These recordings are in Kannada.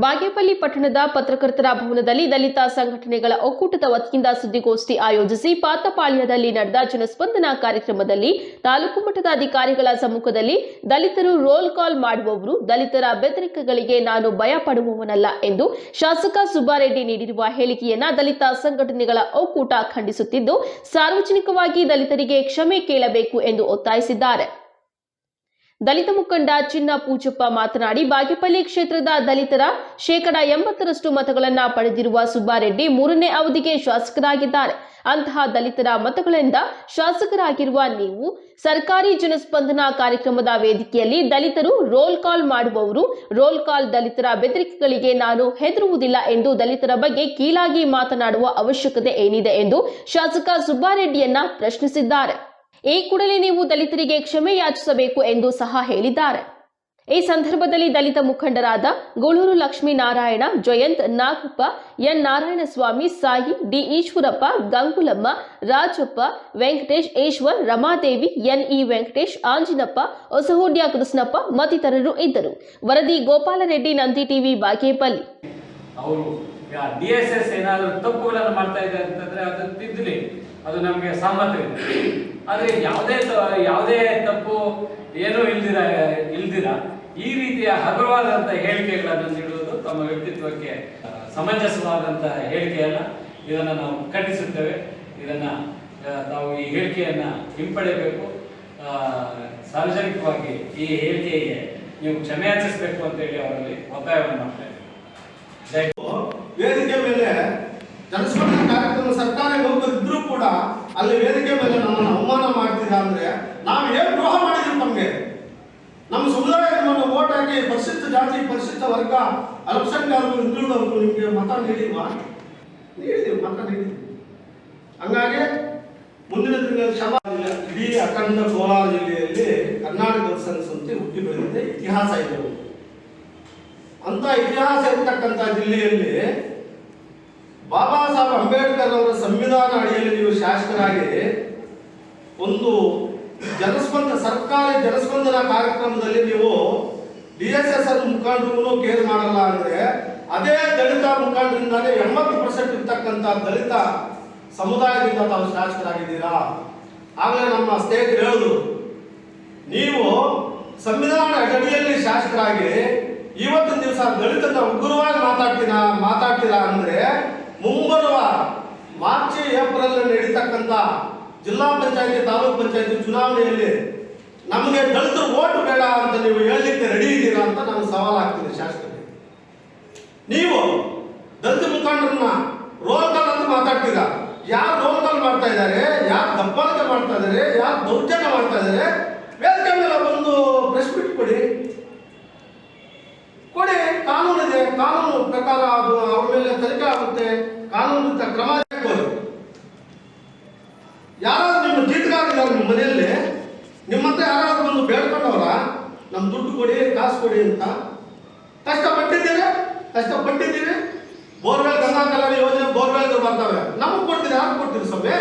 ಬಾಗೇಪಲ್ಲಿ ಪಟ್ಟಣದ ಪತ್ರಕರ್ತರ ಭವನದಲ್ಲಿ ದಲಿತ ಸಂಘಟನೆಗಳ ಒಕ್ಕೂಟದ ವತಿಯಿಂದ ಸುದ್ದಿಗೋಷ್ಠಿ ಆಯೋಜಿಸಿ ಪಾತಪಾಳ್ಯದಲ್ಲಿ ನಡೆದ ಜನಸ್ಪಂದನ ಕಾರ್ಯಕ್ರಮದಲ್ಲಿ ತಾಲೂಕು ಮಟ್ಟದ ಅಧಿಕಾರಿಗಳ ಸಮ್ಮುಖದಲ್ಲಿ ದಲಿತರು ರೋಲ್ ಕಾಲ್ ಮಾಡುವವರು, ದಲಿತರ ಬೆದರಿಕೆಗಳಿಗೆ ನಾನು ಭಯ ಎಂದು ಶಾಸಕ ಸುಬ್ಬಾರೆಡ್ಡಿ ನೀಡಿರುವ ಹೇಳಿಕೆಯನ್ನ ದಲಿತ ಸಂಘಟನೆಗಳ ಒಕ್ಕೂಟ ಖಂಡಿಸುತ್ತಿದ್ದು, ಸಾರ್ವಜನಿಕವಾಗಿ ದಲಿತರಿಗೆ ಕ್ಷಮೆ ಕೇಳಬೇಕು ಎಂದು ಒತ್ತಾಯಿಸಿದ್ದಾರೆ. ದಲಿತ ಮುಖಂಡ ಚಿನ್ನ ಪೂಜಪ್ಪ ಮಾತನಾಡಿ, ಬಾಗೇಪಲ್ಲಿ ಕ್ಷೇತ್ರದ ದಲಿತರ ಶೇಕಡ ಎಂಬತ್ತರಷ್ಟು ಮತಗಳನ್ನ ಪಡೆದಿರುವ ಸುಬ್ಬಾರೆಡ್ಡಿ ಮೂರನೇ ಅವಧಿಗೆ ಶಾಸಕರಾಗಿದ್ದಾರೆ. ಅಂತಹ ದಲಿತರ ಮತಗಳಿಂದ ಶಾಸಕರಾಗಿರುವ ನೀವು ಸರ್ಕಾರಿ ಜನಸ್ಪಂದನ ಕಾರ್ಯಕ್ರಮದ ವೇದಿಕೆಯಲ್ಲಿ ದಲಿತರು ರೋಲ್ ಕಾಲ್ ಮಾಡುವವರು. ರೋಲ್ ಕಾಲ್ ದಲಿತರ ಬೆದರಿಕೆಗಳಿಗೆ ನಾನು ಹೆದರುವುದಿಲ್ಲ ಎಂದು ದಲಿತರ ಬಗ್ಗೆ ಕೀಳಾಗಿ ಮಾತನಾಡುವ ಅವಶ್ಯಕತೆ ಏನಿದೆ ಎಂದು ಶಾಸಕ ಸುಬ್ಬಾರೆಡ್ಡಿಯನ್ನ ಪ್ರಶ್ನಿಸಿದ್ದಾರೆ. ಈ ಕೂಡಲೇ ನೀವು ದಲಿತರಿಗೆ ಕ್ಷಮೆ ಯಾಚಿಸಬೇಕು ಎಂದು ಸಹ ಹೇಳಿದ್ದಾರೆ. ಈ ಸಂದರ್ಭದಲ್ಲಿ ದಲಿತ ಮುಖಂಡರಾದ Goluru Lakshminarayana Jayanth Nagappa, N Narayanaswamy, Sai D Eshwarappa, Gangulamma, Rajappa, Venkatesh, Eshwar, Ramadevi, N E Venkatesh, Anjinappa, Hosahudya Krishnappa ಮತ್ತಿತರರು ಇದ್ದರು. ವರದಿ ಗೋಪಾಲರೆಡ್ಡಿ, ನಂದಿ ಟಿವಿ, ಬಾಗೇಪಲ್ಲಿ. ಅವರು ಏನಾದರೂ ತಪ್ಪುಗಳನ್ನು ಮಾಡ್ತಾ ಇದೆ ಅಂತಂದ್ರೆ ಅದನ್ನು ತಿದ್ದಲಿ. ಅದು ನಮಗೆ ಸಮ್ಮತವಿದೆ ಆದರೆ ಯಾವುದೇ ಯಾವುದೇ ತಪ್ಪು ಏನೂ ಇಲ್ದಿರ ಇಲ್ದಿರ, ಈ ರೀತಿಯ ಹಗುರವಾದಂಥ ಹೇಳಿಕೆಗಳನ್ನು ನೀಡುವುದು ತಮ್ಮ ವ್ಯಕ್ತಿತ್ವಕ್ಕೆ ಸಮಂಜಸವಾದಂತಹ ಹೇಳಿಕೆಯಲ್ಲ. ಇದನ್ನು ನಾವು ಖಂಡಿಸುತ್ತೇವೆ. ಇದನ್ನು ನಾವು ಈ ಹೇಳಿಕೆಯನ್ನು ಹಿಂಪಡೆಯಬೇಕು. ಸಾರ್ವಜನಿಕವಾಗಿ ಈ ಹೇಳಿಕೆಗೆ ನೀವು ಕ್ಷಮೆಯಾಚಿಸಬೇಕು ಅಂತೇಳಿ ಅವರಲ್ಲಿ ಒತ್ತಾಯವನ್ನು ಮಾಡ್ತಾ ಇದ್ದೇವೆ ಜೈ ವೇದಿಕೆ ಮೇಲೆ ಜನಸ್ಪಂದನ ಕಾರ್ಯಕ್ರಮ ಸರ್ಕಾರಿ ಅಲ್ಲಿ ವೇದಿಕೆ ಮೇಲೆ ನಮ್ಮನ್ನು ಅವಮಾನ ಮಾಡ್ತಿದ್ದ ಅಂದ್ರೆ ನಾವು ಏನ್ ದ್ರೋಹ ಮಾಡಿದ್ವಿ ನಮಗೆ? ನಮ್ಮ ಸಮುದಾಯ ನಿಮ್ಮನ್ನು ಓಟ್ ಹಾಕಿ ಪರಿಶಿಷ್ಟ ಜಾತಿ, ಪರಿಶಿಷ್ಟ ವರ್ಗ, ಅಲ್ಪಸಂಖ್ಯಾತರು ಹಿಂದುಳಿದವರು ನಿಮಗೆ ಮತ ನೀಡಿಲ್ವಾ? ನೀಡಿದೀವಿ, ಮತ ನೀಡಿದ್ವಿ. ಹಂಗಾಗಿ ಮುಂದಿನ ದಿನ ಕ್ಷಮ ಇಡೀ ಅಖಂಡ ಕೋಲಾರ ಜಿಲ್ಲೆಯಲ್ಲಿ ಕರ್ನಾಟಕ ದರ್ಶನ ಸಂಸ್ಥೆ ಹುಟ್ಟಿ ಬೆಳೆದಿದೆ. ಇತಿಹಾಸ ಇದೆ. ಅಂತ ಇತಿಹಾಸ ಇರ್ತಕ್ಕಂಥ ಜಿಲ್ಲೆಯಲ್ಲಿ ಅಂಬೇಡ್ಕರ್ ಅವರ ಸಂವಿಧಾನ ಅಡಿಯಲ್ಲಿ ನೀವು ಶಾಸಕರಾಗಿ ಒಂದು ಜನಸ್ಪಂದ, ಸರ್ಕಾರಿ ಜನಸ್ಪಂದನ ಕಾರ್ಯಕ್ರಮದಲ್ಲಿ ನೀವು ಡಿ ಎಸ್ ಎಸ್ ಆರ್ ಮುಖಂಡರು ಕೇರ್ ಮಾಡಲ್ಲ ಅಂದ್ರೆ, ಅದೇ ದಲಿತ ಮುಖಂಡರಿಂದಾನೇ ಎಂಬತ್ತು ಪರ್ಸೆಂಟ್ ಇರ್ತಕ್ಕಂಥ ದಲಿತ ಸಮುದಾಯದಿಂದ ತಾವು ಶಾಸಕರಾಗಿದ್ದೀರಾ? ಆಗಲೇ ನಮ್ಮ ಸ್ನೇಹಿತರು ಹೇಳಿದ್ರು, ನೀವು ಸಂವಿಧಾನ ಅಡಿಯಲ್ಲಿ ಶಾಸಕರಾಗಿ, ಇವತ್ತಿನ ದಿವಸ ದಲಿತನ ಉಗ್ರವಾಗಿ ಮಾತಾಡ್ತೀರಾ ಮಾತಾಡ್ತೀರಾ ಅಂದ್ರೆ ಮುಂಬರುವ ಮಾರ್ಚ್, ಏಪ್ರಿಲ್ ನಡೀತಕ್ಕಂಥ ಜಿಲ್ಲಾ ಪಂಚಾಯತಿ, ತಾಲೂಕ್ ಪಂಚಾಯತಿ ಚುನಾವಣೆಯಲ್ಲಿ ನಮಗೆ ದಲಿತರು ಓಟ್ ಬೇಡ ಅಂತ ನೀವು ಹೇಳಲಿಕ್ಕೆ ರೆಡಿ ಇದ್ದೀರಾ ಅಂತ ನಾನು ಸವಾಲ್ ಹಾಕ್ತೀನಿ ಶಾಸಕರಿಗೆ. ನೀವು ದಲಿತ ಮುಖಂಡರನ್ನ ರೋಲ್ ಕಾಲ್ ಅಂತ ಮಾತಾಡ್ತೀರಾ? ಯಾರು ರೋಲ್ ಕಾಲ್ ಮಾಡ್ತಾ ಇದ್ದಾರೆ? ಯಾರು ದಬ್ಬಾಳಿಕೆ ಮಾಡ್ತಾ ಇದ್ದಾರೆ? ಯಾರು ದೌರ್ಜನ್ಯ ಮಾಡ್ತಾ ಇದ್ದಾರೆ? ವೇದಿಕೆ ಮೇಲೆ ಬಂದು ಪ್ರೆಸ್ ಮೀಟ್ ಕೊಡಿ. ಕೊಡಿ, ಕಾನೂನು ಇದೆ. ಕಾನೂನು ಪ್ರಕಾರ ಅದು ಅವ್ರ ಮೇಲೆ ತನಿಖೆ ಆಗುತ್ತೆ ಕಾನೂನಿಂದ ಕ್ರಮ ತಗೊಳ್ಳಿ ಯಾರಾದ್ರೂ ನಿಮ್ಮ ಜೀತಗಾರಿದ್ದಾರೆ ನಿಮ್ಮ ಮನೆಯಲ್ಲಿ ನಿಮ್ಮ ಹತ್ರ ಯಾರಾದ್ರೂ ಬಂದು ಬೇಡ್ಕೊಂಡವ್ರ ನಮ್ಮ ದುಡ್ಡು ಕೊಡಿ ಕಾಸು ಕೊಡಿ ಅಂತ ಕಷ್ಟಪಟ್ಟಿದ್ದೀರಿ ಕಷ್ಟಪಟ್ಟಿದ್ದೀರಿ ಬೋರ್ವೆಲ್ ಗಂಗಾ ಕಲ್ಯಾಣ ಯೋಜನೆ ಬೋರ್ವೆಲ್ ಬರ್ತವೆ. ನಮಗೆ ಕೊಡ್ತೀರಿ ಯಾರು ಕೊಡ್ತೀರಿ ಸಭೆ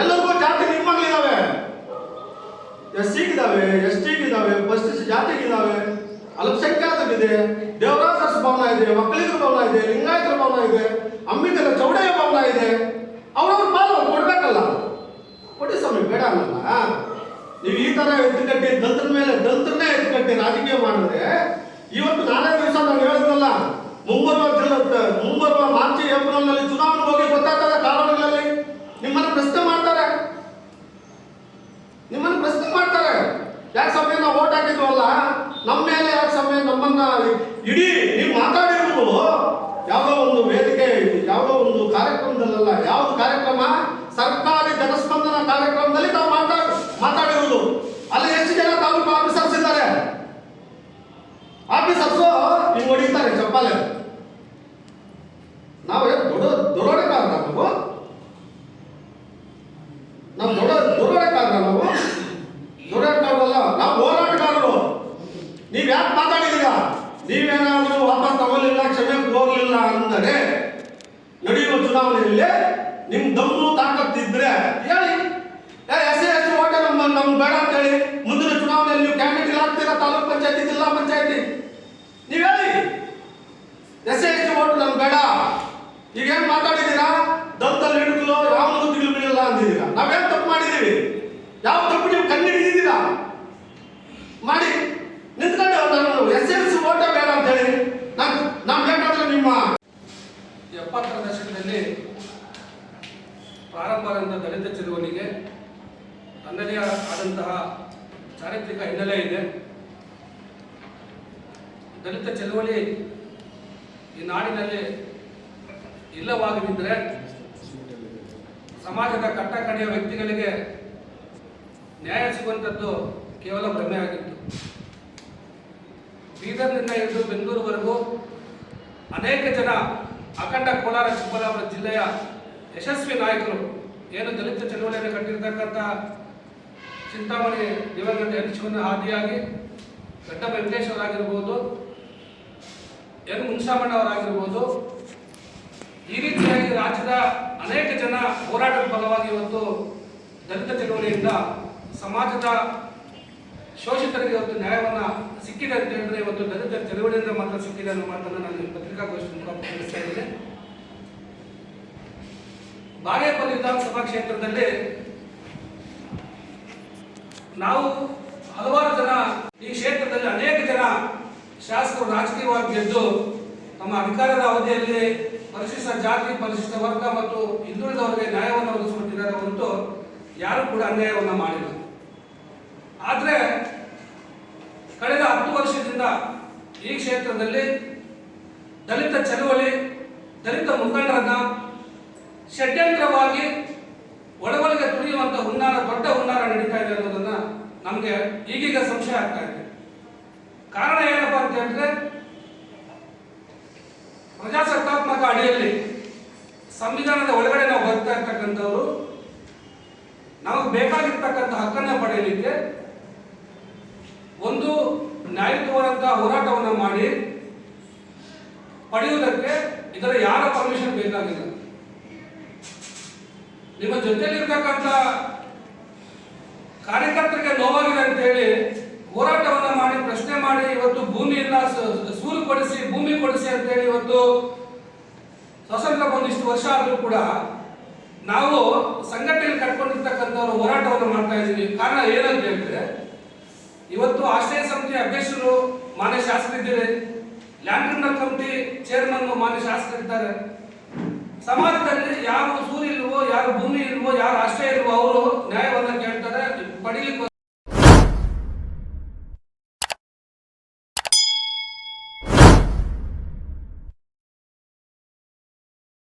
ಎಲ್ಲರಿಗೂ ಜಾತಿ ನಿಮ್ಮಗಳಿದಾವೆ. ಎಸ್ ಸಿಗಿದಾವೆ ಎಸ್ ಟಿಗಿದಾವೆ ಪರಿಶಿಷ್ಟ ಜಾತಿಗಿದಾವೆ ಅಲ್ಪಸಂಖ್ಯಾತರಿದೆ ದೇವರಾಜ ಭವನ ಇದೆ ಒಕ್ಕಲಿಗರ ಭವನ ಇದೆ, ಲಿಂಗಾಯತರ ಭವನ ಇದೆ, ಅಂಬಿಕರ ಚೌಡಯ್ಯ ಭವನ ಇದೆ. ನೀವು ಈ ತರ ಎತ್ತುಕಟ್ಟಿ ದಂತ್ರ ಮೇಲೆ ದಲಿತರನ್ನೇ ಎತ್ತುಕಟ್ಟಿ ರಾಜಕೀಯ ಮಾಡಿದ್ರೆ, ಇವತ್ತು ನಾನೇ ದಿವಸ ನಾನು ಹೇಳಿದ್ನಲ್ಲ, ಮುಂಬರುವ ಮುಂಬರುವ ಮಾರ್ಚ್ ಏಪ್ರಿಲ್ನಲ್ಲಿ ಚುನಾವಣೆ ಹೋಗಿ ಗೊತ್ತಾಗ್ತದೆ ಕಾರಣಗಳಲ್ಲಿ? ನಿಮ್ಮನ್ನ ಪ್ರಶ್ನೆ ಮಾಡ್ತಾರೆ. ನಿಮ್ಮನ್ನು ಪ್ರಶ್ನೆ ಮಾಡ್ತಾರೆ. ಯಾಕೆ ಸಮಯ ನಾವು ಓಟ್ ಹಾಕಿದ್ವಲ್ಲ? ನಮ್ಮ ಮೇಲೆ ಯಾಕೆ ಸಮಯ ನಮ್ಮನ್ನ ಇಡೀ ನೀವು ಮಾತಾಡಿರೋದು ಯಾವುದೋ ಒಂದು ವೇದಿಕೆ ಯಾವುದೋ ಒಂದು ಕಾರ್ಯಕ್ರಮದಲ್ಲ ಯಾವ್ದು ಕಾರ್ಯಕ್ರಮ? ಸರ್ಕಾರಿ ಜನಸ್ಪಂದನ ಕಾರ್ಯಕ್ರಮದಲ್ಲಿ ನಾವು ಮಾತಾಡ ಮಾತಾಡಿರೋದು. ಅಲ್ಲಿ ಎಷ್ಟು ಜನ ತಾಲೂಕು ಆಫೀಸರ್ಸ್ ಇದ್ದಾರೆ. ಆಫೀಸರ್ಸ್ ನೀವು ಹೊಡಿತಾರೆ ಚಪ್ಪಾಲೆ ನಾವು ದೊಡ್ಡ ದೊಡ್ಡೋಡೆಕಾರರ ನಾವು? ನಾವು ದೊಡ್ಡ ದೊಡ್ಡೋಡೆಕಾರರ ನಾವು? ದೊಡ್ಡೋಡೆಕಾರರಲ್ಲ ನಾವು ಹೋರಾಟಗಾರರು. ನೀವು ಯಾಕೆ ಮಾತಾಡಿದೀರ? ನೀವೇನಾದ್ರೂ ವಾಪಸ್ ತಗೊಳ್ಳಿಲ್ಲ ಕ್ಷಮೆ ಹೋಗ್ಲಿಲ್ಲ ಅಂದರೆ ನಡೆಯುವ ಚುನಾವಣೆಯಲ್ಲಿ ನಿಮ್ ದಮ್ಮು ತಾಕತ್ತಿದ್ರೆ ಹೇಳಿ. ನಮ್ಗೆ ಬೇಡ ಅಂತ ಹೇಳಿ ಮುಂದಿನ ಚುನಾವಣೆಯಲ್ಲಿ ನೀವು ಕ್ಯಾಂಡಿಡೇಟ್ ಆಗ್ತೀರಾ ತಾಲೂಕ್ ಪಂಚಾಯತಿ, ಜಿಲ್ಲಾ ಪಂಚಾಯತಿ. ನೀವು ಹೇಳಿ. ಎಸ್ ಸಿ ಎಸ್ ಓಟ್ ನಮ್ಗೆ ಬೇಡ. ಈಗ ಏನ್ ಮಾತಾಡಿದ್ದೀರಾ ದತ್ತಲ್ಲಿ ಹಿಡಿದು ಯಾವ ತಿಳಿದು ಬೀಳಲ್ಲ ಅಂದಿದ್ದೀರಾ? ನಾವೇನ್ ತಪ್ಪು ಮಾಡಿದೀವಿ ಯಾವ ತಪ್ಪು ನೀವು ಕಂಡುಹಿಡಿದಿದ್ದೀರಾ ಮಾಡಿ. ನಿಂತ್ಕೊಂಡು ನಾನು ಎಸ್ ಎಸ್ ಓಟ ಬೇಡ ಅಂತ ಹೇಳಿ. ನಾನು ನಾನು ಬೇಕಾದ್ರೆ ನಿಮ್ಮ ಎಪ್ಪತ್ತರ ದಶಕದಲ್ಲಿ ಪ್ರಾರಂಭವಾದಂಥ ದಲಿತ ಚಳುವಳಿಗೆ ತನ್ನದೇ ಆದಂತಹ ಚಾರಿತ್ರಿಕ ಹಿನ್ನೆಲೆ ಇದೆ. ದಲಿತ ಚಳುವಳಿ ಈ ನಾಡಿನಲ್ಲಿ ಇಲ್ಲವಾಗದಿದ್ದರೆ ಸಮಾಜದ ಕಟ್ಟಕಡೆಯ ವ್ಯಕ್ತಿಗಳಿಗೆ ನ್ಯಾಯ ಸಿಗುವಂಥದ್ದು ಕೇವಲ ಭ್ರಮೆ ಆಗಿತ್ತು ಬೀದರ್ನಿಂದ ಹಿಡಿದು ಬೆಂಗಳೂರುವರೆಗೂ ಅನೇಕ ಜನ ಅಖಂಡ ಕೋಲಾರ ಚಿಕ್ಕಬಳ್ಳಾಪುರ ಜಿಲ್ಲೆಯ ಯಶಸ್ವಿ ನಾಯಕರು ಏನು ದಲಿತ ಚಳವಳಿಯನ್ನು ಕಟ್ಟಿರ್ತಕ್ಕಂಥ ಚಿಂತಾಮಣಿ ದಿವಂಗತ ಎನ್ ಶಿವನ ಹಾದಿಯಾಗಿ ದಟ್ಟ ವೆಂಕಟೇಶ್ ಅವರಾಗಿರ್ಬೋದು ಎನ್ ಮುನ್ಸಾಮಣ್ಣವರಾಗಿರ್ಬೋದು ಈ ರೀತಿಯಾಗಿ ರಾಜ್ಯದ ಅನೇಕ ಜನ ಹೋರಾಟದ ಫಲವಾಗಿ ಇವತ್ತು ದಲಿತ ಚಳವಳಿಯಿಂದ ಸಮಾಜದ ಶೋಷಿತರಿಗೆ ಇವತ್ತು ನ್ಯಾಯವನ್ನು ಸಿಕ್ಕಿದೆ ಅಂತ ಹೇಳಿದ್ರೆ ಇವತ್ತು ದಲಿತ ಚಳವಳಿಯಿಂದ ಮಾತ್ರ ಸಿಕ್ಕಿದೆ ಅನ್ನೋ ಮಾತನ್ನು ನಾನು ಪತ್ರಿಕಾಗೋಷ್ಠಿ ಮುಖಾಂತರ ತಿಳಿಸ್ತಾ ಇದ್ದೇನೆ. ಬಾಗೇಪಲ್ಲಿ ವಿಧಾನಸಭಾ ಕ್ಷೇತ್ರದಲ್ಲಿ ನಾವು ಹಲವಾರು ಜನ ಈ ಕ್ಷೇತ್ರದಲ್ಲಿ ಅನೇಕ ಜನ ಶಾಸಕರು ರಾಜಕೀಯವಾಗಿ ಗೆದ್ದು ತಮ್ಮ ಅಧಿಕಾರದ ಅವಧಿಯಲ್ಲಿ ಪರಿಶಿಷ್ಟ ಜಾತಿ, ಪರಿಶಿಷ್ಟ ವರ್ಗ ಮತ್ತು ಹಿಂದುಳಿದವರಿಗೆ ನ್ಯಾಯವನ್ನು ಒದಗಿಸಿಕೊಟ್ಟಿದ್ದಾರೆ ಹೊರತು ಯಾರು ಕೂಡ ಅನ್ಯಾಯವನ್ನು ಮಾಡಿಲ್ಲ. ಆದರೆ ಕಳೆದ ಹತ್ತು ವರ್ಷದಿಂದ ಈ ಕ್ಷೇತ್ರದಲ್ಲಿ ದಲಿತ ಚಳುವಳಿ, ದಲಿತ ಮುಖಂಡರನ್ನ ಷಡ್ಯಂತ್ರವಾಗಿ ಒಳಗೊಳಗೆ ತುಳಿಯುವಂತ ಹುನ್ನಾರ, ದೊಡ್ಡ ಹುನ್ನಾರ ನಡೀತಾ ಇದೆ ಅನ್ನೋದನ್ನ ನಮಗೆ ಈಗೀಗ ಸಂಶಯ ಆಗ್ತಾ ಇದೆ. ಕಾರಣ ಏನಪ್ಪಾ ಅಂತ ಹೇಳಿದ್ರೆ, ಪ್ರಜಾಸತ್ತಾತ್ಮಕ ಅಡಿಯಲ್ಲಿ ಸಂವಿಧಾನದ ಒಳಗಡೆ ನಾವು ಬರ್ತಾ ಇರ್ತಕ್ಕಂಥವ್ರು, ನಮಗೆ ಬೇಕಾಗಿರ್ತಕ್ಕಂಥ ಹಕ್ಕನ್ನ ಪಡೆಯಲಿಕ್ಕೆ ಒಂದು ನ್ಯಾಯಯುತವಾದಂತಹ ಹೋರಾಟವನ್ನು ಮಾಡಿ, ಪಡೆಯುವುದಕ್ಕೆ ಇದರ ಯಾರ ಪರ್ಮಿಷನ್ ಬೇಕಾಗಿಲ್ಲ ನಿಮ್ಮ ಜೊತೆಲಿರ್ತಕ್ಕಂಥ ಕಾರ್ಯಕರ್ತರಿಗೆ ನೋವಾಗಿದೆ ಅಂತ ಹೇಳಿ ಹೋರಾಟವನ್ನು ಮಾಡಿ, ಪ್ರಶ್ನೆ ಮಾಡಿ, ಇವತ್ತು ಭೂಮಿ ಇಲ್ಲ ಸೂರು ಕೊಡಿಸಿ, ಭೂಮಿ ಕೊಡಿಸಿ ಅಂತ ಹೇಳಿ ಇವತ್ತು ಸ್ವಾತಂತ್ರ್ಯ ಬಂದಿಷ್ಟು ವರ್ಷ ಆದರೂ ಕೂಡ ನಾವು ಸಂಘಟನೆಯಲ್ಲಿ ಕಟ್ಕೊಂಡಿರ್ತಕ್ಕಂಥವ್ರು ಹೋರಾಟವನ್ನು ಮಾಡ್ತಾ ಇದ್ದೀವಿ. ಕಾರಣ ಏನಂತ ಹೇಳಿದ್ರೆ, ಇವತ್ತು ಆಶ್ರಯ ಸಮಿತಿ ಅಧ್ಯಕ್ಷರು ಮಾನ್ಯ ಶಾಸಕರಿದ್ದಾರೆ. ಲ್ಯಾಂಡ್ ಕಮಿಟಿ ಚೇರ್ಮನ್ ಮಾನ್ಯ ಶಾಸಕರಿದ್ದಾರೆ. ಸಮಾಜದಲ್ಲಿ ಯಾವ ಸೂರ್ಯ ಇಲ್ವೋ ಯಾರು ಭೂಮಿ ಇಲ್ವೋ ಯಾರು ಆಶ್ರಯ ಇಲ್ವೋ ಅವರು ನ್ಯಾಯವನ್ನ ಕೇಳ್ತಾರೆ ಪಡಿಲಿಕ್ಕೆ